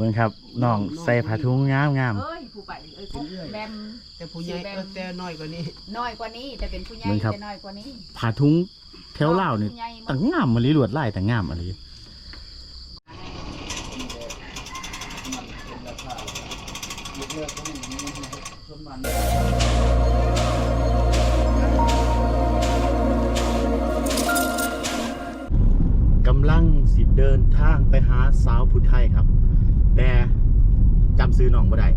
บิ่งครับน้องใส่ผ้าถุงงามงามเอ้ยผู้ไปเอ้ยพวกแบม แต่ผู้ใหญ่สีแดงเออแต่น้อยกว่านี้น้อยกว่านี้แต่เป็นผู้ใหญ่เหมือนครับแต่น้อยกว่านี้ผ้าถุงแถวลาวนี่ผู้ใหญ่หมต่าดงงามมาลีลวดลายต่างงามมาลีกำลังสิเดินทางไปหาสาวผู้ไทยครับ แต่จำซื้อน้องบ่ได้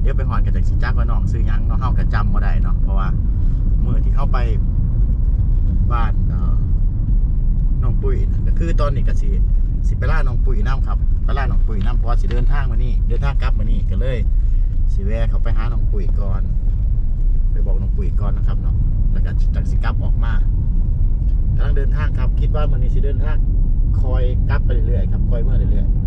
เดี๋ยวไปหอดกันจากสิจักว่าน้องซื้อยังเนาะเฮาก็จำบ่ได้เนาะเพราะว่ามือที่เข้าไปบ้านเอ่อน้องปุ้ยก็คือตอนนี้ก็สิสิไปล่าน้องปุ้ยน้ำครับไปล่าน้องปุ้ยน้ำเพราะว่าสิเดินทางมานี่เดินทางกลับมานี่ก็เลยสิแวะเขาไปหาน้องปุ้ยก่อน ไปบอกน้องปุ้ยก่อนนะครับเนาะแล้วก็จากสิกลับออกมากำลังเดินทางครับ คิดว่ามื้อนี้สิเดินทางคอยกลับไปเรื่อยๆครับคอยเมื่อเรื่อยๆ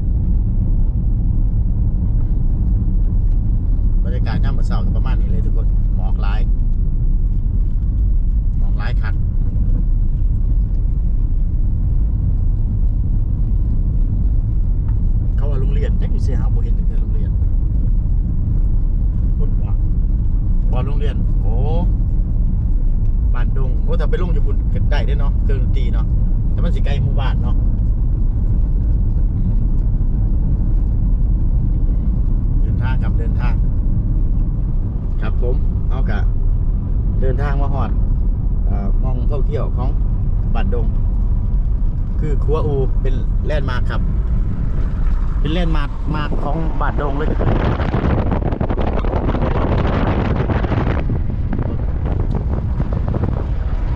บรรยากาศย่ามมื้อเช้าก็ประมาณนี้เลยทุกคนหมอกหลาย หมอกหลายคักเขาว่าโรงเรียนจักอยู่เสียหาบ่เห็นตั้งแต่โรงเรียนพุดว่าว่าโรงเรียน โอ้บ้านดง โอ้ถ้าไปลงญี่ปุ่นก็ได้เด้อเนาะเครื่องดนตรีเนาะ แต่มันสิไกลหมู่บ้านเนาะ เดินทางครับเดินทาง ครับผมเอากะเดินทางมาหอดเอ่อมองท่อง เที่ยวของบัดดง คือครัวอูเป็นแลนด์มาร์คครับ เป็นแลนด์มาร์คมาของบัดดงเลยก็คือ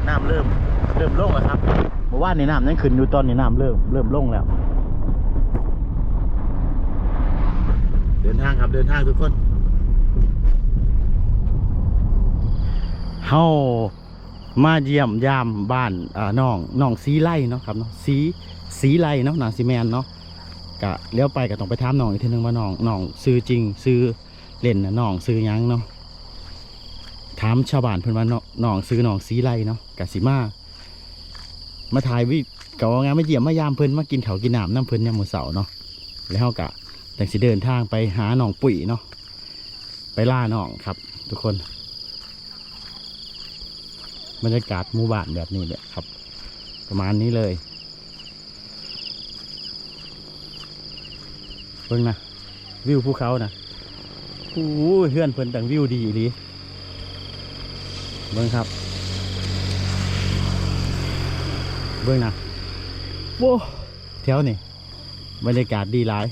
น้ำเริ่มเริ่มลงแล้วครับเมื่อวานในน้ำยังขึ้นอยู่ตอนในน้ำเริ่มเริ่มลงแล้ว เดินทางครับเดินทางทุกคนเฮา มาเยี่ยมยามบ้านอ่าน้องน้องสีไล่เนาะครับเนาะสีสีไล่เนาะนางสีแมนเนาะกะเลี้ยวไปก็ต้องไปถามน้องอีกทีนึงว่าน้องน้องซื้อจริงซื้อเล่นนะน้องซื้อยังเนาะถามชาวบ้านเพิ่นว่าน้องน้องซื้อน้องสีไล่เนาะกะสิมามาถ่ายวิกะว่างานมาเยี่ยมมายามเพิ่นมากินเขากินน้ำน้ำเพิ่นยามมื้อเสาร์เนาะแล้วเฮากะแต่สิเดินทางไปหาหนองปุ๋ยเนาะไปล่าหนองครับ ทุกคน บรรยากาศหมู่บ้านแบบนี้เนี่ยครับ ประมาณนี้เลยเพิ่งนะวิวภูเขานะโอ้เพื่อนเพิ่นต่างวิวดีดีเบิ่งครับ เบิ่งนะโว้แถวนี่บรรยากาศดีหลาย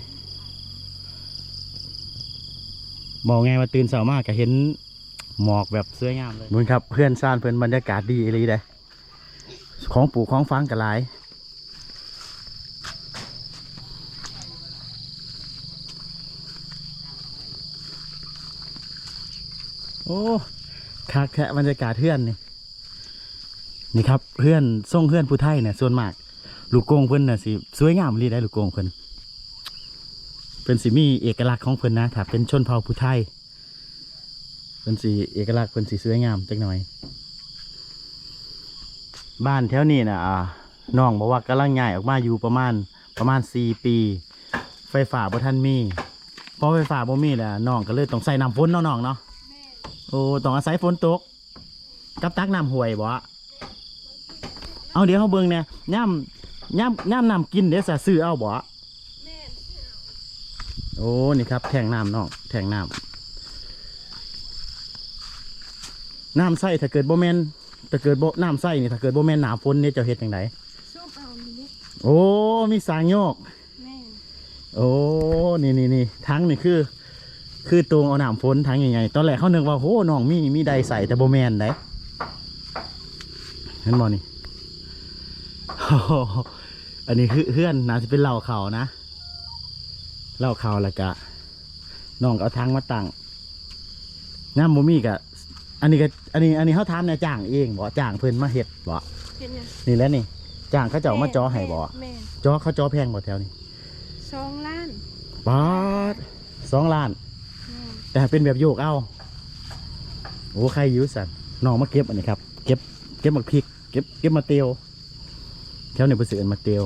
บอกไงว่าตื่นเช้ามากก็เห็น หมอกแบบสวยงามเลยมึงครับเพื่อนซ่านเพื่อนบรรยากาศดีเลยได้ของปลูกของฟังกันหลายโอ้คักแค่บรรยากาศเพื่อนนี่นี่ครับเพื่อนส่งเพื่อนผู้ไทยเนี่ยส่วนมาก ลูกโกงเพื่อนน่ะสิสวยงามเลยได้ลูกโกงเพื่อนเป็นสิมีเอกลักษณ์ของเพื่อนนะถ้าเป็นชนเผ่าผู้ไทย เป็นสีเอกลักษณ์เป็นสีสวยงามจักหน่อย บ้านแถวนี้นะอ่าน้องบอกว่ากำลังใหญ่ออกมาอยู่ประมาณประมาณสี่ปี ไฟฟ้าบ่ทันมีพอไฟฟ้าบ่มีแล้วน้องก็เลยต้องใส่น้ำฝนเนาะน้องเนาะโอ้ต้องอาศัยฝนตก กับตักน้ำห่วยบ่เอาเดี๋ยวเขาเบิ่งเนี่ยย่ำย่ำย่ำน้ำกินเดี๋ยวจะซื้อเอาบ่โอ้นี่ครับแทงน้ำน้องแทงน้ำ น้ำใส่ถ้าเกิดบ่แม่นถ้าเกิดบ่น้ำใส่นี่ถ้าเกิดบ่แม่นหนาฝนเนี่ยจะเฮ็ดจังไดซุปเอานี่โอ้ มีสางโยก แม่โอ้ นี่นี่นี่ทั้งนี่คือ คือตวงเอาหนามฝนทั้งยังไงตอนแรกเขานึกว่าโหน้องมีมีใดใส่แต่โบแมนได้เห็นบ่นี่โอ้โหอันนี้คือเพื่อนน่าจะเป็นเหล่าเขานะเหล่าเขาแล้วก็น้องก็เอาทั้งมาตั้งน้ำโมมี่กะ อันนี้ก็อันนี้อันนี้เขาทำเนี่ยจ้างเองบ่จ้างเพิ่นมาเฮ็ดบ่เป็นยังนี่แหล้วนี่จ้างเขาเจ้ามาจอให้บ่แม่จอเขาจอแพงบ่แถวนี้สองล้านบาทสองล้าน แม่แต่เป็นแบบโยกเอาโอ้ใครอยุสันน้องมาเก็บอันนี้ครับ เก็บ เก็บมาพริก เก็บ เก็บมาเตียวแถวนี้เพื่อเสือนมาเตียว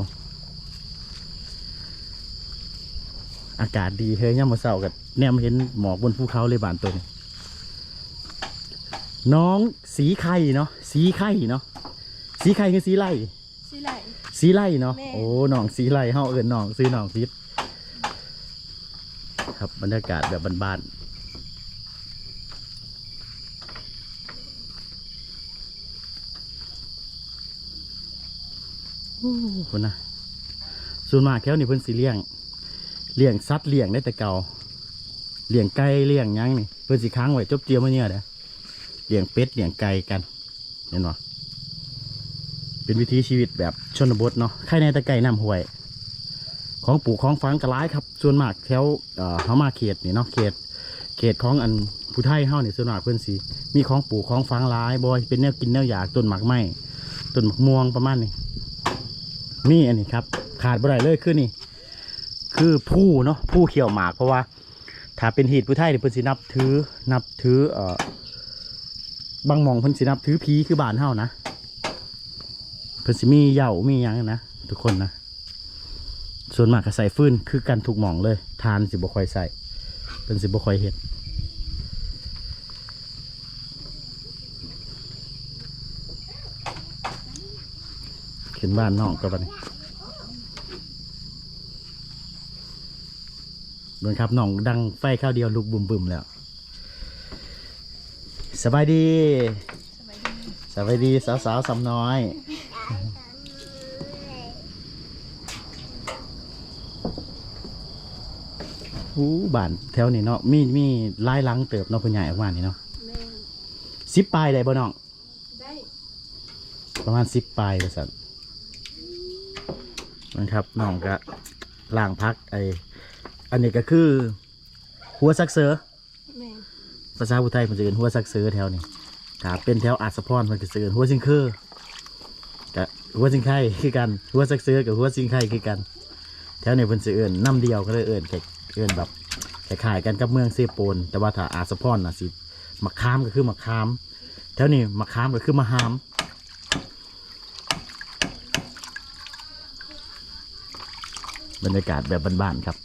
อากาศดีเฮ้ยย่ามมาเศร้ากับแนมเห็นหมอกบนภูเขาเลยบานตัวนี้ น้องสีไข่เนาะสีไข่เนาะสีไข่คือสีไล่สิไหล สีไล่เนาะแม่ โอ้น้องสีไล่เฮาเอิ้นน้องซื้อน้องพิษครับบรรยากาศแบบบ้านๆโอ้คนนะส่วนมากแค่นี่เพิ่นสิเลี้ยง เลี้ยงสัตว์เลี้ยงได้แต่เก่าเลี้ยงไก่เลี้ยงหยังนี่เพิ่นสิค้างไว้จบเจียวมาเนี่ยเด้อ เลี้ยงเป็ดเลี้ยงไก่กันเห็นบ่เป็นวิถีชีวิตแบบชนบทเนาะใครในต่ไก่น้ำห้วย ของปลูกของฟังกระไรครับ ส่วนมากแถวเฮามาเขตนี่เนาะเขต เขตของอันผู้ไทยเฮานี่ส่วนมากเพิ่อนสิมีของปลูกของฟังหลายบอยเป็นแนวกินแนวอยากต้นหมากไม้ต้นหมากม่วงประมาณนี้นี่อันนี้ครับ ขาดบ่ได้เลยคือนี่ คือผู้เนาะผู้เขียวหมากเพราะว่า ถ้าเป็นหีดผู้ไทยเนี่ยเพิ่อนสินับถือนับถือเอ่อ บางหมองเพิ่นสินับถือผีคือบ้านเฮานะเพิ่นสิมีเหย้ามีหยังนะทุกคนนะส่วนมากก็ใส่ฟืนคือกันทุกหม่องเลย ทานสิบ่ค่อยใส่เพิ่นสิบ่ค่อยเฮ็ดขึ้นบ้านน้องก็บัดนี้เบิ่งครับน้องดังไฟข้าวเดียวลุกบุ่มบึมๆแล้ว สบายดี สบายดีสาวสาวๆสำน้อย อู้บ้านแถวนี้เนาะ มีมีหลายหลังเติบเนาะคุณใหญ่ออกมานี่เนาะแม่นสิบปลายได้บ่น้อง ได้ประมาณสิบปลายว่าสันมันครับน้องก็ล่างพักไออันนี้ก็คือ หัวซักเสือแม่น ภาษาพุทธไทยมันจะเอินหัวซักเสือแถวนี้ถ้าเป็นแถวอาสพรมันก็จะเอินหัวซิงเคอร์กับหัวซิงไข่คือกันหัวซักเสือกับหัวซิงไข่คือกัน แถวนี้เพิ่นจะเอินน้ำเดียวก็เลยเอินแค่เอินแบบคล้ายกันกับเมืองเซโปน แต่ว่าถ้าอาสพรน่ะสิมะขามก็คือมะขาม แถวนี้มะขามก็คือมะฮามบรรยากาศแบบบ้านๆครับ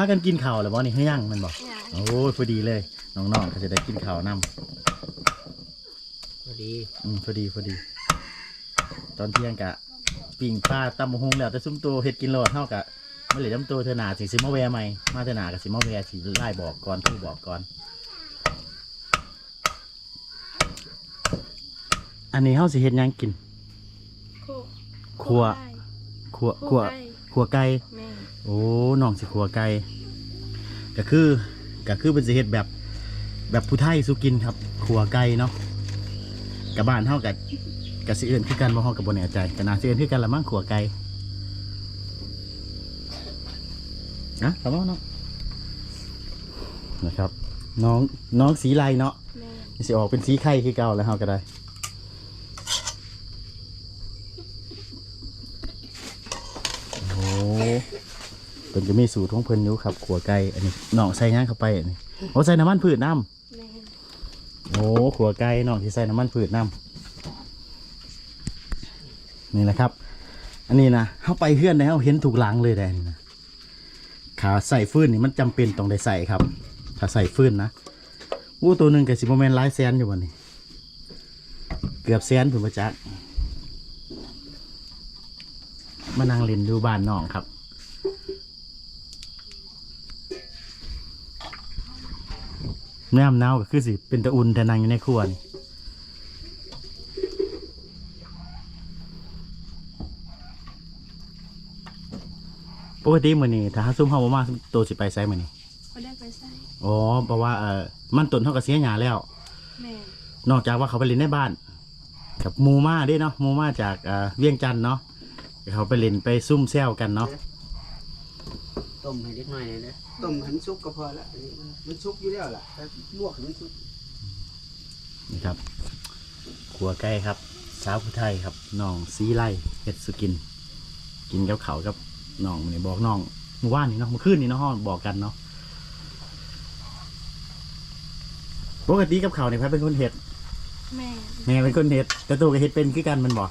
ากันกินข้าวหรือบ่นี่ให้ยังแมันบอกงานโอ้ยพอดีเลยน้องๆก็จะได้กินข้าวนํพอดีอืมพอดีพอดี ตอนเที่ยงกะปิ่งปลาตำบักหงแล้วแต่ซุ้มตัวเฮ็ดกินโลดเท่ากับไม่เหลือน้ำตัวเธอหนาสิสิมาแวร์ใหม่มาเธอหนากับสิมาแวร์สิไล่บอกก่อนผู้บอกก่อน อันนี้เฮาสิเฮ็ดหยังกิน โคครัวไก่ครัวคครัวไก่ครัวไก่แม่น โอ้น้องสิครัวไก่ก็คือก็คือเป็นสิเฮ็ดแบบแบบผู้ไทยสุกินครับครัวไก่เนาะกับบ้านเฮากับกับสิเอื่นคือกันบ่เฮากับบ่แน่ใจก็น่าสิเอื่นคือกันละมั้งครัวไก่นะครับเนาะนะครับ น้องน้องสีลายเนาะแม่นสิออกเป็นสีไข่คือเก่าแล้วเฮาก็ได้ โอ้เพิ่นจะมีสูตรของเพิ่นอยู่ครับขัวไก่อันนี้น้องใส่หยังเข้าไปอันนี้โอ้ใส่น้ำมันพืชน้แม่นำโอ้ขัวไก่น้องที่ใส่น้ำมันพืชน้ำนี่แหละครับ อันนี้นะเข้าไปเฮือนแล้วเห็นถูกหลังเลยแดนี่นะขาใส่ฟืนนี่มันจำเป็นต้องได้ใส่ครับ ถ้าใส่ฟืนนะอู้ตัวหนึ่งกับสิบโมเมนต์หลายแสนอยู่วันนี้ เกือบแสนผมประจักษ์มานั่งเล่นดูบ้านน้องครับ นมหนาวก็คือสิ เป็นตะอุ่นแต่นางอยู่ในครัวนี่ปกติมื้อนี้ถ้าหาซุ่มเฮาบ่มาตัวสิไปไสมื้อนี้เขาได้ไปใส่อ๋อเพราะว่าเอ่อมันต้นเฮาก็เสียหญ้าแล้ว แม่นนอกจากว่าเขาไปเล่นในบ้าน กับหมูมาเด้เนาะหมูมาจากเอ่อเวียงจันทน์เนาะเขาไปเล่นไปซุ่มแซวกันเนาะ ต้มให้เล็กน้อยเลยนะต้มหันซุกก็พอละอันนี้มันซุกอยู่แล้วล่ะแต่ลวกให้มันซุกนี่ครับขัวไก่ครับ สาวผู้ไทยครับน้องซีไล่เฮ็ดสุกิน กินกับเขาวกับน้องนี่บอกน้องเมื่อวานนี่เนาะเมื่อคืนนี่เนาะห้องบอกกันเนาะปกติกับเขาวเนี่ยพระเป็นคนเฮ็ดแม่แม่เป็นคนเฮ็ดแต่ตัวก็เฮ็ดเป็นคือกันแมันบ่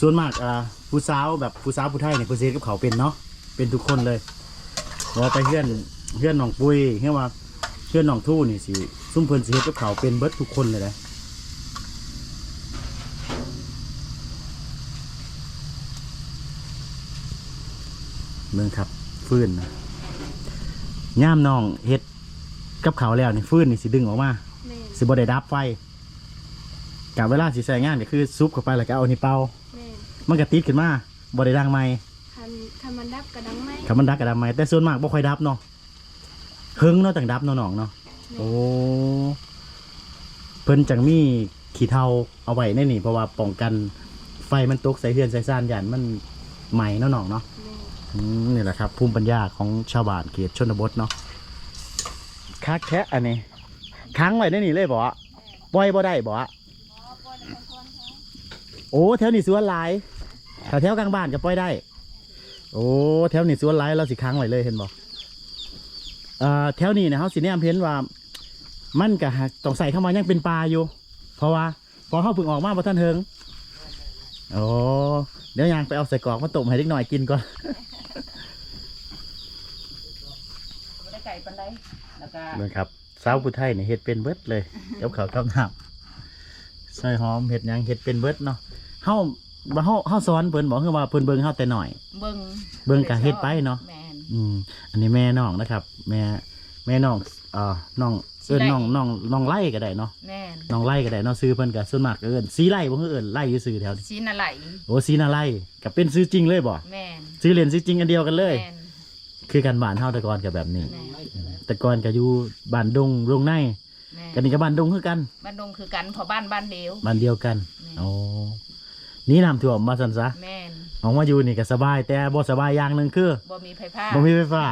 ส่วนมากอ่าผู้สาวแบบผู้สาวผู้ไทยเนี่ยเพิ่นสิเฮ็ดกับเขาวเป็นเนาะเป็นทุกคนเลย ว่าไปเฮือนเฮือนน้องปุ้ยเฮือนว่าเฮือนน้องทู่นี่สิซุ่มเพิ่นสิเฮ็ดกับเขาวเป็นเบิดทุกคนเลยนะเมืองครับฟื้นนะย่ามน้องเฮ็ดกับเขาวแล้วนี่ฟื้นนี่สิดึงออกมาแม่สิบ่ได้ดับไฟกับเวลาสิใช้งานก็คือซุปเข้าไปแล้วก็เอานี่เป่าแม่มันก็ติดขึ้นมาบ่ได้ดังไหมคั นคันมันดับกระดังไหมคันมันดักก็ดังไหมแต่ส่วนมากบ่ค่อยดับเนาะหึงเนาะต่างดับเนาะน้องเนาะโอ้เพิ่นจังมีขี้เทาเอาไว้ในนี่เพราะว่าป้องกันไฟมันตกใส่เฮือนใส่ซ่านยันมันไหม้เนาะน้องเนาะ แม่อืมนี่แหละครับภูมิปัญญาของชาวบ้านเขตชนบทเนาะคักแท้อันนี้ค้างไว้ในนี่เลยบ่ปล่อยบ่ได้บ่โอ้แถวนี้สวนหลายถ้าแถวกลางบ้านก็ปล่อยได้ โอ้แถวนี้สวนหลายเราสิค้างไว้เลยเห็นบ่เอ่อแถวนี้นะเฮาสิแนมเห็นว่า มันก็หักต้องใส่เข้ามายังเป็นปลาอยู่ เพราะว่า พอเฮาเพิ่งออกมาบ่ทันเฮิงโอ้เดี๋ยวยางไปเอาใส่กรอกมาต้มให้เด็กหน่อยกินก่อนบ่ได้ไก่ปานใดแล้วก็เบิ่งครับสาวผู้ไทยเนี่ยเฮ็ดเป็นเบิดเลยกับข้าวกับน้ำใส่หอมเฮ็ดหยังเฮ็ดเป็นเบิดเนาะเฮาบ่เฮาเฮาสอนเพิ่นบอกคือว่าเพิ่นเบิ่งเฮาแต่น้อย เบิ่งเบิ่งก็เฮ็ดไปเนาะแม่น อืมอันนี้แม่น้องนะครับ แม่แม่น้องเอ่อน้องเอิ้นสิไล่ น้องน้องน้องไล่ก็ได้เนาะแม่นน้องไล่ก็ได้เนาะซื้อเพิ่นก็ส่วนมากก็เอิ้นสีไล่บ่คือเอิ้นไล่อยู่ซื้อแถวนี้สีน่ะไหลโอ้สีน่าไล่ก็เป็นซื้อจริงเลยบ่แม่นซื้อเล่นซื้อจริงอันเดียวกันเลย แม่นคือกันบ้านเฮาแต่ก่อนก็แบบนี้ แม่นแต่ก่อนก็อยู่บ้านดงโรงในแม่นกันนี่ก็บ้านดงคือกันบ้านดงคือกันเพอบ้านบ้านเดียวบ้านเดียวกันแม่นโอ้นี่น้ำท่วมมาสันซะ แม่น ออกมาอยู่นี่ก็สบายแต่บ่สบายอย่างหนึ่งคือบ่มีไฟฟ้าบ่มีไฟฟ้า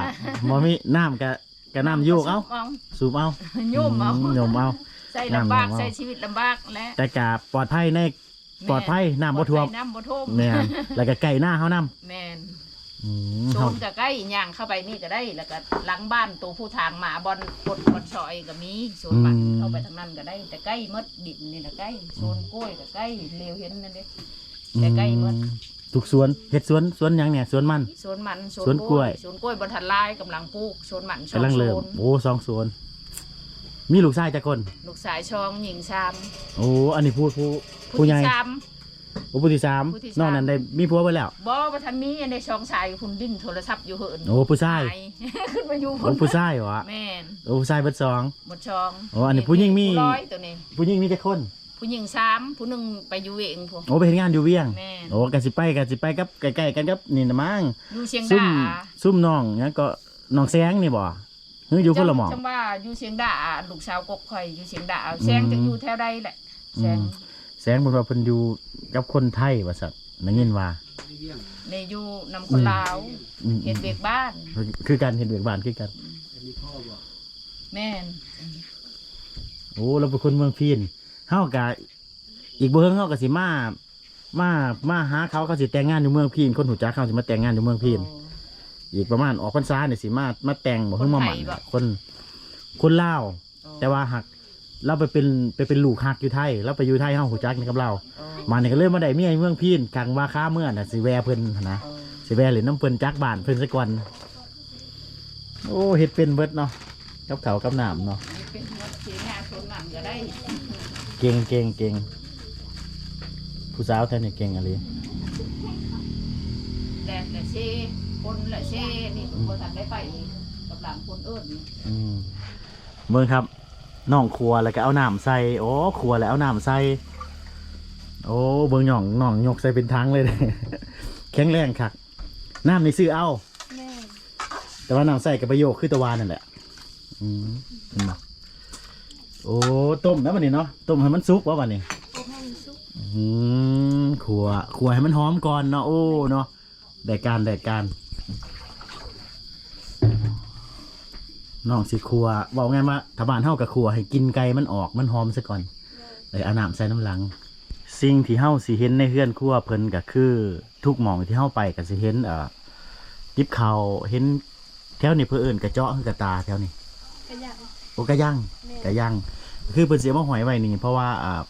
บ่มีน้ำกะกะน้ำโยกเอาเอาสูบเอายุ่มเอาโยมเอาใส่ลำบากน้ำเอาใส่ชีวิตลำบากและแต่กะปลอดภัยในปลอดภัยน้ำบ่ท่วมปลอดภัยน้ำบ่ท่วมแม่นแล้วก็ไก่หน้าเฮานํแม่นอืมโซเฮานก็ใกล้ย่างเข้าไปนี่ก็ได้แล้วก็หลังบ้านตัวผู้ทางหมาบอลกดบอลชอยก็มีโซนบ้านเข้าไปทางนั้นก็ได้ แต่ใกล้หมดดินนี่นะใกล้โซนกล้วยก็ใกล้เร็วเห็นนั่นเด้แต่ไก่หมดอื ทุกสวนเฮ็ดสวนสวนหยังเนี่ยสวนมันโซนมันสวนกล้วยโซนกล้วยบนทันลายกำลังปลูกโซนมันกำลังเริ่มโซนโอ้สองสวน มีลูกชายจักคน ลูกสายชองหญิงชามโอ้อันนี้พูดผู้ผู้ใหญ่ที่ชามโอ้ผู้ที่สามผู้ที่สาม นอกนั้นได้มีผัวไปแล้ว บ่ประทันมีอันในช่องชายคุณดิ้นโทรศัพท์อยู่เหินโอ้ผู้ชาย ห ขึ้นมาอยู่โอ้ผู้ชายวะแม่นโอ้ผู้ชายเบิดสอง หมดช่องโอ้อันนี้ผู้หญิงมีผู้ร้อยตัวนี้ผู้หญิงมีจักคน ผู้หญิงสามผู้หนึ่งไปอยู่เองพวก โอ้ไปเห็นงานอยู่เวียง แม่น โอ้กันสิไปกันสิไปกับใกล้ๆกันกับนี่นะมั้งอยู่เชียงซุ่มดาซุ่มน้องเนี่ยก็น้องแซงนี่บ่เฮ้ยอยู่คนละหม่องจำว่าอยู่เชียงดาลูกสาวกกข่อยอยู่เชียงดาแซงจะอยู่แถวใดแหละแซงอืมแซงเพิ่นว่าเพิ่นอยู่กับคนไทยว่าซั่นได้ยินว่าเลี้ยงในอยู่นำคนลาวอืมเฮ็ดเบกบ้าน คือการเห็นเบียกบานคือกันอันนี้พ่อบอกแม่นโอ้เราเป็นคนเมืองพีน เฮากะอีกเบิ่งเฮาก็สิมามามาหาเขาเขาสิแต่งงานอยู่เมืองพีนคนหูจักเขาสิมาแต่งงานอยู่เมืองพีนโอ้อีกประมาณออกพรรษาเนี่ยสิมามาแต่งบ่คนเพิ่งมาหไทมันยบ่ คนคนลาวโอ้แต่ว่าหักเราไปเป็นไปเป็นลูกหักอยู่ไทยเราไปอยู่ไทยเฮาหูจักนี่กับเราโอ้มาเนี่ยก็เลยมาได้เมียอยู่เมืองพีนกลางว่าค้าเมื่อน่ะสิแวเพิ่นหั้นนะโอ้สิแวหรือน้ำเพิ่นจักบ้านเพิ่นซะก่อนโอ้เฮ็ดเป็นเบิดเนาะกับเขาวกับน้ำเนาะนี่เป็นหมดเสียงานคนหมันก็ได้ เก่งเก่งเก่งผู้สาวแท้นี่เก่งอะไรแต่ละเชคนละเชนี่บ่ทันได้ไปกับหลังคนเอิ้นอืมเบิ่งครับน้องครัวแล้วก็เอาน้ำใส่โอ้ครัวแล้วเอาน้ำใส่โอ้เบิ่งหย่องน้องยกใส่เป็นทั้งเลย แข็งแรงคักน้ำนี่ซื้อเอา แม่แต่ว่าน้ำใส่กับประโยคคือตะวานนั่นแหละอืมเห็นบ่ โอ้ต้มนะวันนี้เนาะต้มให้มันสุกวะวันนี้โอ้ให้มันสุกอืมขัวขัวให้มันหอมก่อนเนาะโอ้เนาะได้การได้การน้องสิขัวบอกไงว่าถ้าบ้านเฮากับขัวให้กินไก่มันออกมันหอมซะก่อนเลยเอาน้ำใส่น้ำหลัง สิ่งที่เฮาสิเห็นในเฮือนครัวเพิ่นก็คือ ทุกหม่องที่เฮาไปก็สิเห็นเอ่อยิบเขาวเห็นแถวนี้เพื่อเอิ้นกระเจาะคือกระตาแถวนี้กระยัง โอ้กระย่างแม่กระย่างคือเพิ่นเสียมาหอยไว้นี่ เพราะว่าอ่า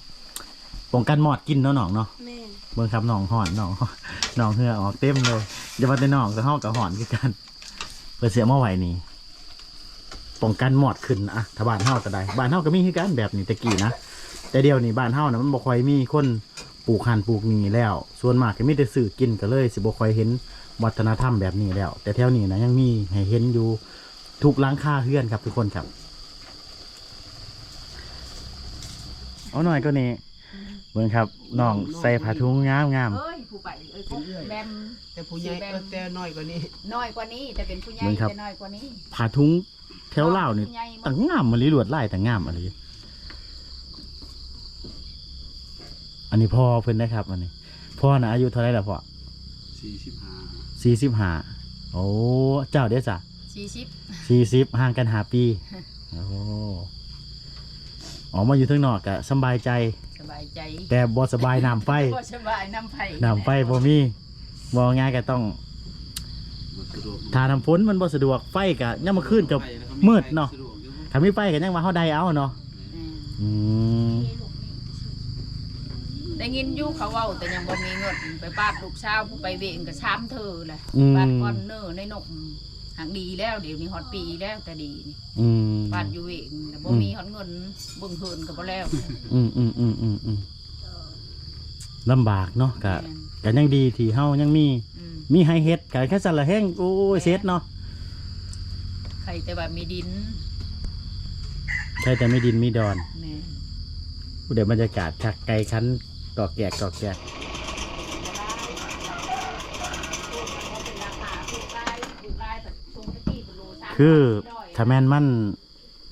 ป้องกันหมอดกินเนาะน้องเนาะแม่นเบิ่งครับน้องหอนน้องน้องเหือออกเต็มเลยอย่าว่าแต่น้องแต่เฮากับหอนคือกันเพิ่นเสียมาไว้นี่ป้องกันหมอดขึ้นอะถ้าบ้านเฮาก็ได้บ้านเฮาก็มีคือกันแบบนี้ตะกี้นะแต่เดี๋ยวนี้บ้านเฮานะมันบ่ค่อยมีคนปลูกหันปลูกนี่แล้ว ส่วนมากก็มีแต่ซื้อกินก็เลย สิบ่ค่อยเห็นวัฒนธรรมแบบนี้แล้ว แต่แถวนี้นะยังมีให้เห็นอยู่ทุกหลังคาเฮือนครับทุกคนครับ เอาหน่อยก็นี่เบิ่งครับน้องใส่ผ้าถุงงามงามเอ้ยผู้ไปเอ้ยกุ๊กแบม แต่ผู้ใหญ่เออแต่น้อยกว่านี้น้อยกว่านี้แต่เป็นผู้ใหญ่เหมือนครับแต่น้อยกว่านี้ผ้าถุงแถวเล่าวนี่ผู้ใหญ่หมด ต่างงามมาลีลวดลายต่างงามอะไรอันนี้พ่อเพิ่นนะครับ อันนี้พ่อนะอายุเท่าไหรล่ะพ่อสี่สิบห้าสี่สิบห้าโอ้เจ้าเดี๋ยวจ้ะสี่สิบสี่สิบห่างกันหาปีโอ้ ออกมาอยู่ทั้งนอกกะสำบายใจ สบายใจแต่บ่สบายน้ำไฟก็สบายน้ำไผ่น้ำไฟบ่มีบ่ง่ายก็ต้องมันสะดวกทาน้ำฝนมันบ่สะดวกไฟกะย่ามมาขึ้นกับ มืดเนาะสดวกอยู่ถ้ามีไฟก็ยังมาเฮาใดเอาเนาะอืมอืมได้ยินอยู่เขาเว้าแต่ยังบ่มีเงินไปบาดลูกสาวผู้ไปเวงกับช้ำเธอแหละอืมบาดคอนเนอร์ในนก หางดีแล้วเดี๋ยวนี้ฮอดปีแล้วแต่ดีนี่อืมบาดอยู่เวงแต่บ่มีฮอดเงินเบิ่งเฮินก็บ่แล้วอืมอืมอืมอืมอืมลำบากเนาะกะแม่นกะยังดีที่เฮายังมี อืมมีให้เฮ็ดกะแค่สั่นละแห้งโอ้ยเซ็ตเนาะใครแต่ว่ามีดินใช่แต่ไม่ดินมีดอน แม่นเดี๋ยวบรรยากาศคักไกลคันกอกแกกกอกแกก คือถ้าแม่นมัน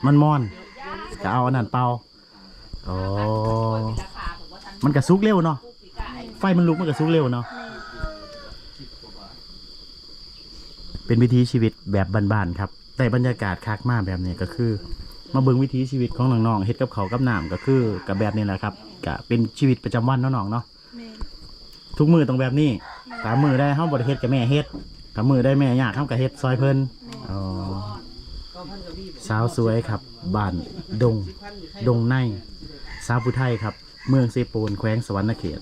มันมอนก็เอาอันนั้นเป่าโอ้มันก็สุกเร็วเนาะไฟมันลุกมันก็สุกเร็วเนาะเป็นวิถีชีวิตแบบบ้านๆครับ แต่บรรยากาศคักมากแบบนี้ก็คือ มาเบิ่งวิถีชีวิตของน้องๆเฮ็ดกับเขากับน้ำก็คือกับแบบนี้แหละครับก็เป็นชีวิตประจำวันน้องๆเนาะทุกมือต้องแบบนี้ตามมือได้เฮาบ่ได้เฮ็ดกับแม่เฮ็ดตามมือได้แม่ยากเฮาก็เฮ็ดซอยเพิ่นอ๋อ สาวสวยครับบ้านดง ดงใน สาวผู้ไทยครับ เมืองเซโปนแขวงสวรรณเขต